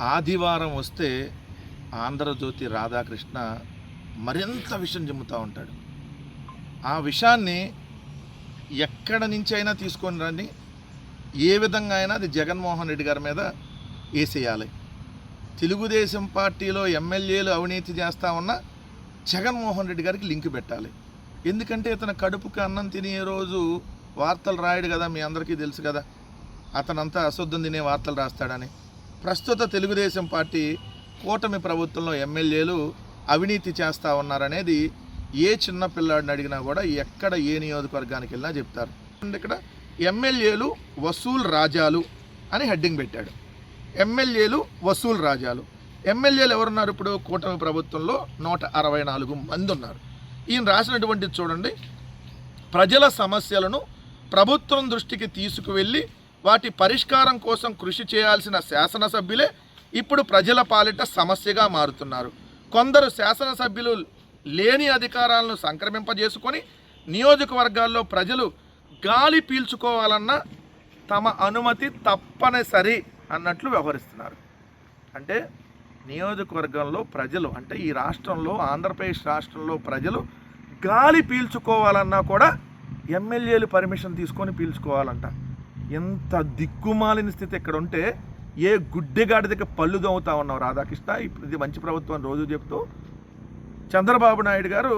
ఆదివారం వస్తే ఆంధ్రజ్యోతి రాధాకృష్ణ మరింత విషయం చెబుతూ ఉంటాడు. ఆ విషయాన్ని ఎక్కడ నుంచి అయినా తీసుకొని రండి. ఏ విధంగా అయినా అది జగన్మోహన్ రెడ్డి గారి మీద వేసేయాలి. తెలుగుదేశం పార్టీలో ఎమ్మెల్యేలు అవినీతి చేస్తా ఉన్న జగన్మోహన్ రెడ్డి గారికి లింక్ పెట్టాలి. ఎందుకంటే ఇతను కడుపుకి అన్నం తినే రోజు వార్తలు రాయడు కదా మీ అందరికీ తెలుసు కదా. అతనంతా అశుద్ధం తినే వార్తలు రాస్తాడని. ప్రస్తుత తెలుగుదేశం పార్టీ కూటమి ప్రభుత్వంలో ఎమ్మెల్యేలు అవినీతి చేస్తూ ఉన్నారనేది ఏ చిన్న పిల్లాడిని అడిగినా కూడా ఎక్కడ ఏ నియోజకవర్గానికి వెళ్ళినా చెప్తారు. ఇక్కడ ఎమ్మెల్యేలు వసూల్ రాజాలు అని హెడ్డింగ్ పెట్టాడు. ఎమ్మెల్యేలు వసూల్ రాజాలు. ఎమ్మెల్యేలు ఎవరున్నారు ఇప్పుడు? కూటమి ప్రభుత్వంలో నూట అరవై నాలుగు మంది ఉన్నారు. ఈయన రాసినటువంటిది చూడండి. ప్రజల సమస్యలను ప్రభుత్వం దృష్టికి తీసుకువెళ్ళి వాటి పరిష్కారం కోసం కృషి చేయాల్సిన శాసనసభ్యులే ఇప్పుడు ప్రజల పాలిట సమస్యగా మారుతున్నారు. కొందరు శాసనసభ్యులు లేని అధికారాలను సంక్రమింపజేసుకొని నియోజకవర్గాల్లో ప్రజలు గాలి పీల్చుకోవాలన్న తమ అనుమతి తప్పనిసరి అన్నట్లు వ్యవహరిస్తున్నారు. అంటే నియోజకవర్గంలో ప్రజలు అంటే ఈ రాష్ట్రంలో ఆంధ్రప్రదేశ్ రాష్ట్రంలో ప్రజలు గాలి పీల్చుకోవాలన్నా కూడా ఎమ్మెల్యేలు పర్మిషన్ తీసుకొని పీల్చుకోవాలంట. ఎంత దిక్కుమాలిన స్థితి ఇక్కడ ఉంటే ఏ గుడ్డెగాడి దగ్గర పళ్ళు దోముతా ఉన్నావు రాధాకృష్ణ? ఇప్పుడు ఇది మంచి ప్రభుత్వం రోజు చెప్తూ చంద్రబాబు నాయుడు గారు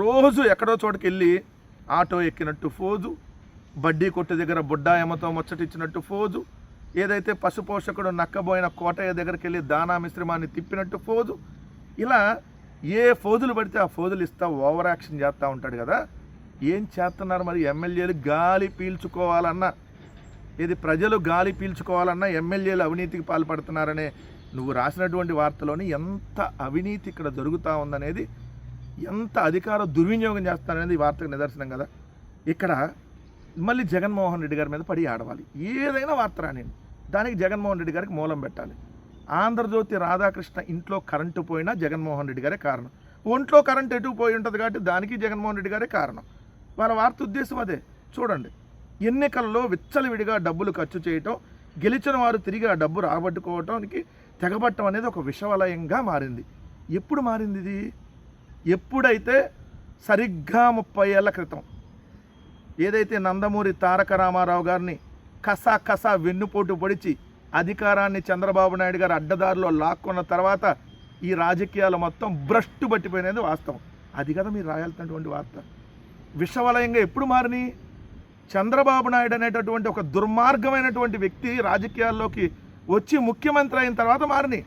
రోజు ఎక్కడో చోటుకి వెళ్ళి ఆటో ఎక్కినట్టు ఫోజు బడ్డీ కొట్టు దగ్గర బుడ్డాయమ్మతో ముచ్చటిచ్చినట్టు ఫోజు ఏదైతే పశుపోషకుడు నక్కబోయిన కోటయ్య దగ్గరికి వెళ్ళి దానా మిశ్రమాన్ని తిప్పినట్టు ఫోజు. ఇలా ఏ ఫోజులు పడితే ఆ ఫోజులు ఇస్తా ఓవర్ యాక్షన్ చేస్తూ ఉంటాడు కదా. ఏం చేస్తున్నారు మరి ఎమ్మెల్యేలు? గాలి పీల్చుకోవాలన్నా ఇది ప్రజలు గాలి పీల్చుకోవాలన్నా ఎమ్మెల్యేలు అవినీతికి పాల్పడుతున్నారనే నువ్వు రాసినటువంటి వార్తలోని ఎంత అవినీతి ఇక్కడ జరుగుతూ ఉందనేది ఎంత అధికార దుర్వినియోగం చేస్తారనేది ఈ వార్తకు నిదర్శనం కదా. ఇక్కడ మళ్ళీ జగన్మోహన్ రెడ్డి గారి మీద పడి ఆడవాలి. ఏదైనా వార్త రానివ్వండి దానికి జగన్మోహన్ రెడ్డి గారికి మూలం పెట్టాలి. ఆంధ్రజ్యోతి రాధాకృష్ణ ఇంట్లో కరెంటు పోయినా జగన్మోహన్ రెడ్డి గారే కారణం. ఒంట్లో కరెంట్ ఎటు పోయి ఉంటుంది కాబట్టి దానికి జగన్మోహన్ రెడ్డి గారే కారణం. వాళ్ళ వార్త ఉద్దేశం అదే. చూడండి. ఎన్నికల్లో విచ్చలవిడిగా డబ్బులు ఖర్చు చేయటం గెలిచిన వారు తిరిగి ఆ డబ్బు రాబట్టుకోవటానికి తెగబట్టం అనేది ఒక విషవలయంగా మారింది. ఎప్పుడు మారింది ఇది? ఎప్పుడైతే సరిగ్గా ముప్పై ఏళ్ళ క్రితం ఏదైతే నందమూరి తారక రామారావు గారిని కసా కసా వెన్నుపోటు పొడిచి అధికారాన్ని చంద్రబాబు నాయుడు గారు అడ్డదారిలో లాక్కున్న తర్వాత ఈ రాజకీయాలు మొత్తం భ్రష్టు పట్టిపోయినది వాస్తవం. అది కదా మీరు రాయాల్సినటువంటి వార్త. విషవలయంగా ఎప్పుడు మారినాయి? చంద్రబాబు నాయుడు అనేటటువంటి ఒక దుర్మార్గమైనటువంటి వ్యక్తి రాజకీయాల్లోకి వచ్చి ముఖ్యమంత్రి అయిన తర్వాత మారిని.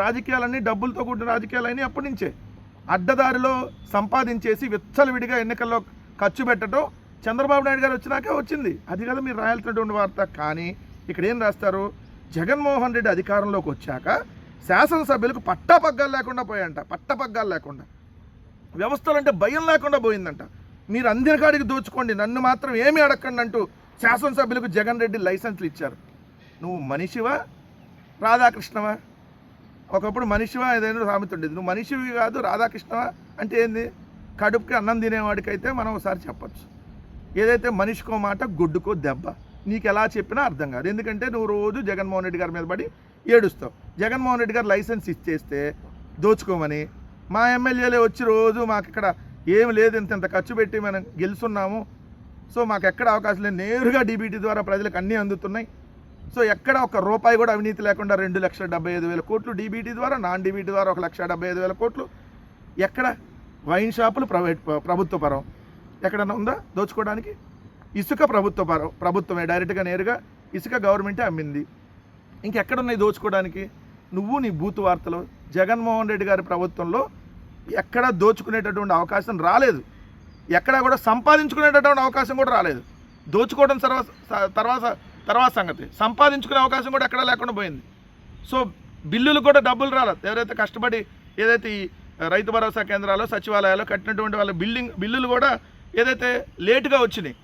రాజకీయాలన్నీ డబ్బులతో కూడిన రాజకీయాలన్నీ అప్పటి నుంచే. అడ్డదారిలో సంపాదించేసి విచ్చలవిడిగా ఎన్నికల్లో ఖర్చు పెట్టడం చంద్రబాబు నాయుడు గారు వచ్చినాకే వచ్చింది. అది కదా మీరు రాయాల్సినటువంటి వార్త. కానీ ఇక్కడ ఏం రాస్తారు? జగన్మోహన్ రెడ్డి అధికారంలోకి వచ్చాక శాసనసభ్యులకు పట్టపగ్గాలు లేకుండా పోయాయంట. పట్టపగ్గాలు లేకుండా. వ్యవస్థలు అంటే భయం లేకుండా పోయిందంట. మీరు అందిన కాడికి దోచుకోండి. నన్ను మాత్రం ఏమీ అడగండి అంటూ శాసనసభ్యులకు జగన్ రెడ్డి లైసెన్స్లు ఇచ్చారు. నువ్వు మనిషివా? రాధాకృష్ణవా ఒకప్పుడు మనిషివా? ఏదైనా సామెత ఉండేది. నువ్వు మనిషివి కాదు రాధాకృష్ణవా అంటే ఏంది? కడుపుకి అన్నం తినేవాడికైతే మనం ఒకసారి చెప్పచ్చు. ఏదైతే మనిషికో మాట గొడ్డుకో దెబ్బ నీకు ఎలా చెప్పినా అర్థం కాదు. ఎందుకంటే నువ్వు రోజు జగన్మోహన్ రెడ్డి గారి మీద పడి ఏడుస్తావు. జగన్మోహన్ రెడ్డి గారు లైసెన్స్ ఇచ్చేస్తే దోచుకోమని మా ఎమ్మెల్యేలే వచ్చి రోజు మాకు ఇక్కడ ఏం లేదు ఇంత ఇంత ఖర్చు పెట్టి మనం గెలుస్తున్నాము. సో మాకు ఎక్కడ అవకాశం లేదు. నేరుగా డీబీటీ ద్వారా ప్రజలకు అన్నీ అందుతున్నాయి. సో ఎక్కడ ఒక రూపాయి కూడా అవినీతి లేకుండా రెండు లక్షల డెబ్బై ఐదు వేల కోట్లు డీబీటీ ద్వారా నాన్ డీబీటీ ద్వారా ఒక లక్ష డెబ్బై ఐదు వేల కోట్లు. ఎక్కడ? వైన్ షాపులు ప్రైవేట్ ప్రభుత్వ పరం. ఎక్కడన్నా ఉందా? దోచుకోవడానికి? ఇసుక ప్రభుత్వ పరం ప్రభుత్వమే. డైరెక్ట్గా నేరుగా ఇసుక గవర్నమెంటే అమ్మింది. ఇంకెక్కడున్నాయి దోచుకోవడానికి? నువ్వు నీ బూత్ వార్తలు. జగన్మోహన్ రెడ్డి గారి ప్రభుత్వంలో ఎక్కడ దోచుకునేటటువంటి అవకాశం రాలేదు. ఎక్కడ కూడా సంపాదించుకునేటటువంటి అవకాశం కూడా రాలేదు. దోచుకోవడం తర్వాత తర్వాత తర్వాత సంగతి. సంపాదించుకునే అవకాశం కూడా ఎక్కడా లేకుండా పోయింది. సో బిల్లులు కూడా డబ్బులు రాలేదు ఎవరైతే కష్టపడి ఏదైతే ఈ రైతు భరోసా కేంద్రాలు సచివాలయాలు కట్టినటువంటి వాళ్ళ బిల్డింగ్ బిల్లులు కూడా ఏదైతే లేటుగా వచ్చినాయి.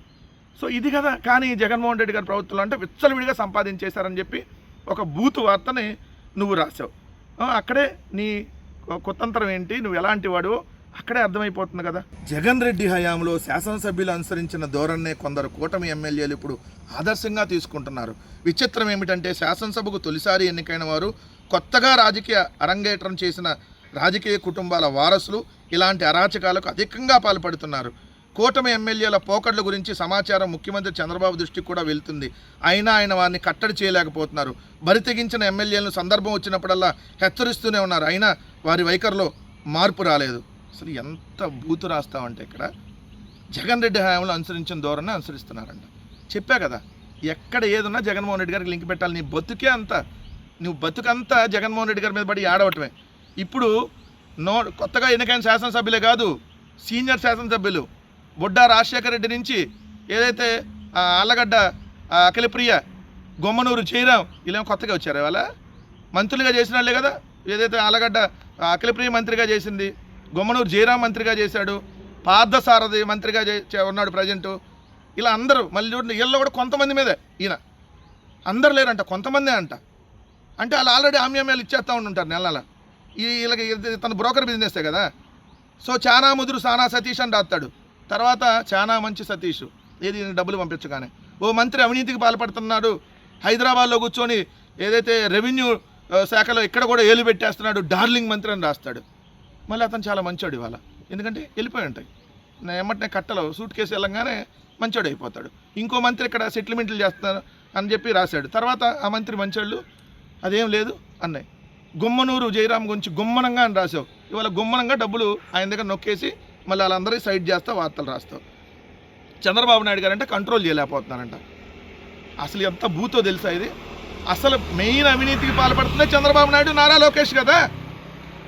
సో ఇది కదా. కానీ జగన్మోహన్ రెడ్డి గారి ప్రభుత్వంలో అంటే విచ్చలవిడిగా సంపాదించేశారని చెప్పి ఒక బూతు వార్తని నువ్వు రాసావు. అక్కడే నీ కుతంత్రం ఏంటి? నువ్వు ఎలాంటి వాడు? అక్కడే అర్థమైపోతుంది కదా. జగన్ రెడ్డి హయాంలో శాసనసభ్యులు అనుసరించిన ధోరణే కొందరు కూటమి ఎమ్మెల్యేలు ఇప్పుడు ఆదర్శంగా తీసుకుంటున్నారు. విచిత్రం ఏమిటంటే శాసనసభకు తొలిసారి ఎన్నికైన వారు కొత్తగా రాజకీయ అరంగేట్రం చేసిన రాజకీయ కుటుంబాల వారసులు ఇలాంటి అరాచకాలకు అధికంగా పాల్పడుతున్నారు. కూటమి ఎమ్మెల్యేల పోకడ్ల గురించి సమాచారం ముఖ్యమంత్రి చంద్రబాబు దృష్టికి కూడా వెళ్తుంది. అయినా ఆయన వారిని కట్టడి చేయలేకపోతున్నారు. బరితెగించిన ఎమ్మెల్యేలను సందర్భం వచ్చినప్పుడల్లా హెచ్చరిస్తూనే ఉన్నారు. అయినా వారి వైఖరిలో మార్పు రాలేదు. అసలు ఎంత బూతు రాస్తామంటే ఇక్కడ జగన్ రెడ్డి హయాంలో అనుసరించిన ధోరణి అనుసరిస్తున్నారంట. చెప్పా కదా ఎక్కడ ఏదున్నా జగన్మోహన్ రెడ్డి గారికి లింక్ పెట్టాలి. నీ బతుకే అంతా. నువ్వు బతుకంతా జగన్మోహన్ రెడ్డి గారి మీద పడి ఆడవటమే ఇప్పుడు నో కొత్తగా ఎన్నికైన శాసనసభ్యులే కాదు సీనియర్ శాసనసభ్యులు బొడ్డా రాజశేఖర రెడ్డి నుంచి ఏదైతే అల్లగడ్డ అఖిలప్రియ గొమ్మనూరు జయరాం ఇలా కొత్తగా వచ్చారు ఇవాళ. మంత్రులుగా చేసిన వాళ్ళే కదా. ఏదైతే అల్లగడ్డ అఖిలప్రియ మంత్రిగా చేసింది గొమ్మనూరు జయరాం మంత్రిగా చేశాడు పార్థసారథి మంత్రిగా చే ఉన్నాడు ప్రజెంటు. ఇలా అందరూ మళ్ళీ చూడండి వీళ్ళు కూడా కొంతమంది మీదే ఈయన. అందరు లేరంట కొంతమందే అంట. అంటే వాళ్ళు ఆల్రెడీ ఆమ్యామ్యాలు ఇచ్చేస్తూ ఉంటుంటారు నెల నెల ఈ వీళ్ళకి తన బ్రోకర్ బిజినెసే కదా. సో చాలా ముదురు సానా సతీష్ అని రాస్తాడు. తర్వాత చాలా మంచి సతీష్. ఏది డబ్బులు పంపించగానే ఓ మంత్రి అవినీతికి పాల్పడుతున్నాడు. హైదరాబాద్లో కూర్చొని ఏదైతే రెవెన్యూ శాఖలో ఇక్కడ కూడా ఏలు పెట్టేస్తున్నాడు డార్లింగ్ మంత్రి అని రాస్తాడు. మళ్ళీ అతను చాలా మంచోడు ఇవాళ. ఎందుకంటే వెళ్ళిపోయి ఉంటాయి. నేను ఎమ్మటనే కట్టలో సూట్ కేసు వెళ్ళంగానే మంచోడు అయిపోతాడు. ఇంకో మంత్రి ఇక్కడ సెటిల్మెంట్లు చేస్తున్నారు అని చెప్పి రాశాడు. తర్వాత ఆ మంత్రి మంచోళ్ళు అదేం లేదు అన్నాయి. గుమ్మనూరు జయరామ్ గురించి గుమ్మనంగా అని రాశావు ఇవాళ గుమ్మనంగా డబ్బులు ఆయన దగ్గర నొక్కేసి మళ్ళీ వాళ్ళందరికీ సైడ్ చేస్తా వార్తలు రాస్తావు చంద్రబాబు నాయుడు గారు అంటే కంట్రోల్ చేయలేకపోతున్నారంట. అసలు ఎంత భూతో తెలుసా ఇది? అసలు మెయిన్ అవినీతికి పాల్పడుతుందే చంద్రబాబు నాయుడు నారా లోకేష్ కదా.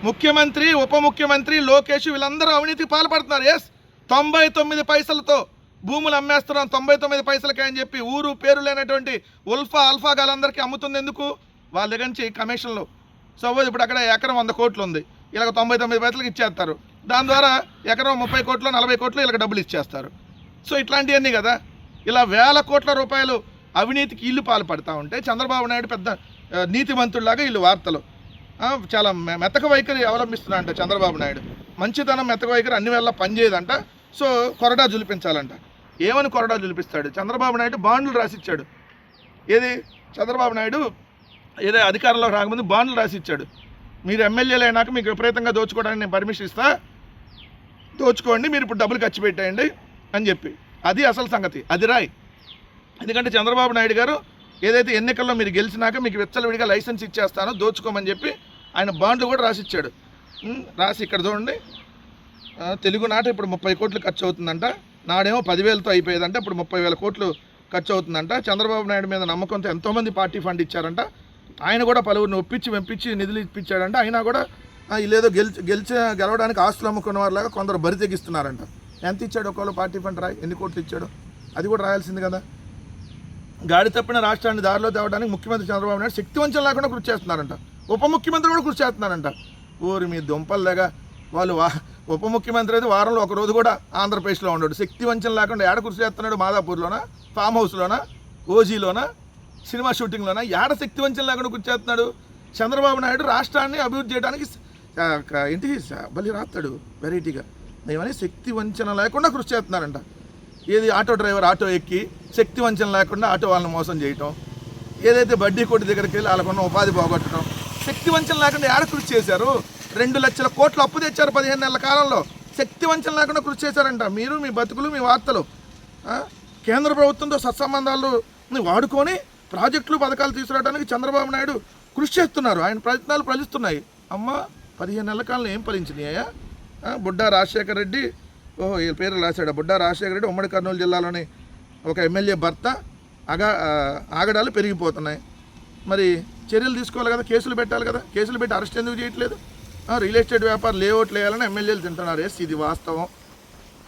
ముఖ్యమంత్రి ఉప ముఖ్యమంత్రి లోకేష్ వీళ్ళందరూ అవినీతికి పాల్పడుతున్నారు. ఎస్ తొంభై తొమ్మిది పైసలతో భూములు అమ్మేస్తున్నాం. తొంభై తొమ్మిది పైసలకే అని చెప్పి ఊరు పేరు లేనటువంటి ఉల్ఫా అల్ఫా గాలందరికీ అమ్ముతుంది ఎందుకు? వాళ్ళ దగ్గర నుంచి కమిషన్లు. సపోజ్ ఇప్పుడు అక్కడ ఎకరం వంద కోట్లు ఉంది. ఇలాగ తొంభై తొమ్మిది పైసలకు ఇచ్చేస్తారు. దాని ద్వారా ఎకరం ముప్పై కోట్లు నలభై కోట్లు ఇలా డబ్బులు ఇచ్చేస్తారు. సో ఇట్లాంటివన్నీ కదా. ఇలా వేల కోట్ల రూపాయలు అవినీతికి ఇల్లు పాల్పడతా ఉంటే చంద్రబాబు నాయుడు పెద్ద నీతివంతుడిలాగా నీతిమంతుడిలాగా వీళ్ళు వార్తలు. చాలా మెతక వైఖరి అవలంబిస్తున్నారంట చంద్రబాబు నాయుడు. మంచితనం మెతక వైఖరి అన్ని వేళ పనిచేయదంట సో కొరడా జులిపించాలంట. ఏమని కొరడా జులిపిస్తాడు? చంద్రబాబు నాయుడు బాండ్లు రాసిచ్చాడు. ఏది? చంద్రబాబు నాయుడు ఏదో అధికారంలో రాకముందు బాండ్లు రాసిచ్చాడు. మీరు ఎమ్మెల్యేలు అయినాక మీకు విపరీతంగా దోచుకోవడానికి నేను పర్మిషన్ ఇస్తా. దోచుకోండి మీరు ఇప్పుడు డబ్బులు ఖర్చు పెట్టేయండి అని చెప్పి. అది అసలు సంగతి. అది రాయి. ఎందుకంటే చంద్రబాబు నాయుడు గారు ఏదైతే ఎన్నికల్లో మీరు గెలిచినాక మీకు విచ్చలవిడిగా లైసెన్స్ ఇచ్చేస్తానో దోచుకోమని చెప్పి ఆయన బాండ్లు కూడా రాసిచ్చాడు. రాసి ఇక్కడ చూడండి. తెలుగు నాట ఇప్పుడు ముప్పై కోట్లు ఖర్చు అవుతుందంట నాడేమో పదివేలతో అయిపోయేదంట. ఇప్పుడు ముప్పై వేల కోట్లు ఖర్చు అవుతుందంట చంద్రబాబు నాయుడు మీద నమ్మకంతో ఎంతోమంది పార్టీ ఫండ్ ఇచ్చారంట. ఆయన కూడా పలువురిని ఒప్పించి మెప్పించి నిధులు ఇప్పించాడంట. అయినా కూడా వీళ్ళేదో గెలిచి గెలిచి గెలవడానికి ఆస్తులు అమ్ముకున్న వారిలాగా కొందరు బరి తెగిస్తున్నారంట. ఎంత ఇచ్చాడు ఒకవేళ పార్టీ ఫండ్ రాయి? ఎన్ని కోట్లు ఇచ్చాడు? అది కూడా రాయాల్సింది కదా. గాడి తప్పిన రాష్ట్రాన్ని దారిలో తేవడానికి ముఖ్యమంత్రి చంద్రబాబు నాయుడు శక్తివంచం లేకుండా కృషి చేస్తున్నారంట. ఉప ముఖ్యమంత్రి కూడా కృషి చేస్తున్నారంట. ఊరి మీ దుంపల్లాగా వాళ్ళు వా ఉప ముఖ్యమంత్రి అయితే వారంలో ఒక రోజు కూడా ఆంధ్రప్రదేశ్లో ఉండడు. శక్తివంచం లేకుండా ఏడ కృషి చేస్తున్నాడు? మాదాపూర్లోనా? ఫామ్ హౌస్లోనా? ఓజీలోనా? సినిమా షూటింగ్లోనా? ఏడ శక్తివంచం లేకుండా కృషి చేస్తున్నాడు? చంద్రబాబు నాయుడు రాష్ట్రాన్ని అభివృద్ధి చేయడానికి ఏంటి బలి రాస్తాడు వెరైటీగా ఏమని? శక్తి వంచన లేకుండా కృషి చేస్తున్నారంట. ఏది ఆటో డ్రైవర్ ఆటో ఎక్కి శక్తి వంచన లేకుండా ఆటో వాళ్ళని మోసం చేయటం. ఏదైతే బడ్డీ కోటి దగ్గరికి వెళ్ళి వాళ్ళకున్న ఉపాధి పోగొట్టడం శక్తి వంచన లేకుండా ఏడ కృషి చేశారు? రెండు లక్షల కోట్లు అప్పు తెచ్చారు పదిహేను నెలల కాలంలో. శక్తి వంచన లేకుండా కృషి చేశారంట. మీరు మీ బతుకులు మీ వార్తలు కేంద్ర ప్రభుత్వంతో సత్సంబంధాలు వాడుకొని ప్రాజెక్టులు పథకాలు తీసుకురావడానికి చంద్రబాబు నాయుడు కృషి చేస్తున్నారు. ఆయన ప్రయత్నాలు ప్రజిస్తున్నాయి అమ్మ! పదిహేను నెలల కాలంలో ఏం ఫలించినాయా బుడ్డా రాజశేఖర రెడ్డి ఓహో ఈ పేరు రాశాడు. బుడ్డా రాజశేఖర రెడ్డి ఉమ్మడి కర్నూలు జిల్లాలోని ఒక ఎమ్మెల్యే భర్త. అగా ఆగడాలు పెరిగిపోతున్నాయి. మరి చర్యలు తీసుకోవాలి కదా కేసులు పెట్టాలి కదా. కేసులు పెట్టి అరెస్ట్ ఎందుకు చేయట్లేదు? రియల్ ఎస్టేట్ వ్యాపారం లేఅవుట్లు వేయాలని ఎమ్మెల్యేలు తింటున్నారు. ఎస్ ఇది వాస్తవం.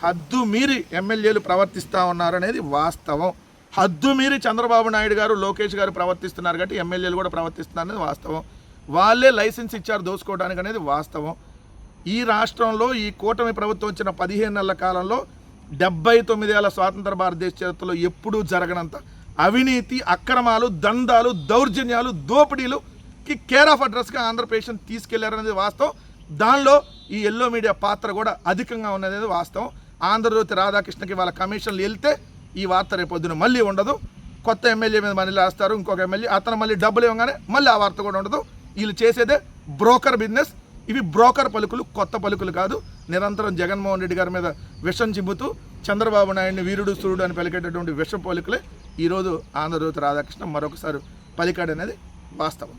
హద్దు మీరి ఎమ్మెల్యేలు ప్రవర్తిస్తూ ఉన్నారు అనేది వాస్తవం. హద్దు మీరి చంద్రబాబు నాయుడు గారు లోకేష్ గారు ప్రవర్తిస్తున్నారు కాబట్టి ఎమ్మెల్యేలు కూడా ప్రవర్తిస్తున్నారు అనేది వాస్తవం. వాళ్ళే లైసెన్స్ ఇచ్చారు దోచుకోవడానికి అనేది వాస్తవం. ఈ రాష్ట్రంలో ఈ కూటమి ప్రభుత్వం వచ్చిన పదిహేను నెలల కాలంలో డెబ్బై తొమ్మిదేళ్ళ స్వాతంత్ర భారతదేశ చరిత్రలో ఎప్పుడూ జరగనంత అవినీతి అక్రమాలు దందాలు దౌర్జన్యాలు దోపిడీలుకి కేర్ ఆఫ్ అడ్రస్గా ఆంధ్రప్రదేశ్ని తీసుకెళ్ళారనేది వాస్తవం. దానిలో ఈ ఎల్లో మీడియా పాత్ర కూడా అధికంగా ఉన్నది వాస్తవం. ఆంధ్రజ్యోతి రాధాకృష్ణకి వాళ్ళ కమిషన్లు వెళ్తే ఈ వార్త రేపొద్దున మళ్ళీ ఉండదు. కొత్త ఎమ్మెల్యే మీద మళ్ళీ రాస్తారు ఇంకొక ఎమ్మెల్యే అతను మళ్ళీ డబ్బులు ఇవ్వగానే మళ్ళీ ఆ వార్త కూడా ఉండదు. వీళ్ళు చేసేదే బ్రోకర్ బిజినెస్. ఇవి బ్రోకర్ పలుకులు కొత్త పలుకులు కాదు. నిరంతరం జగన్మోహన్ రెడ్డి గారి మీద విషం చిమ్ముతూ చంద్రబాబు నాయుడిని వీరుడు సూర్యుడు అని పలికేటటువంటి విష పలుకులే ఈరోజు ఆంధ్రజ్యోతి రాధాకృష్ణ మరొకసారి పలికాడనేది వాస్తవం.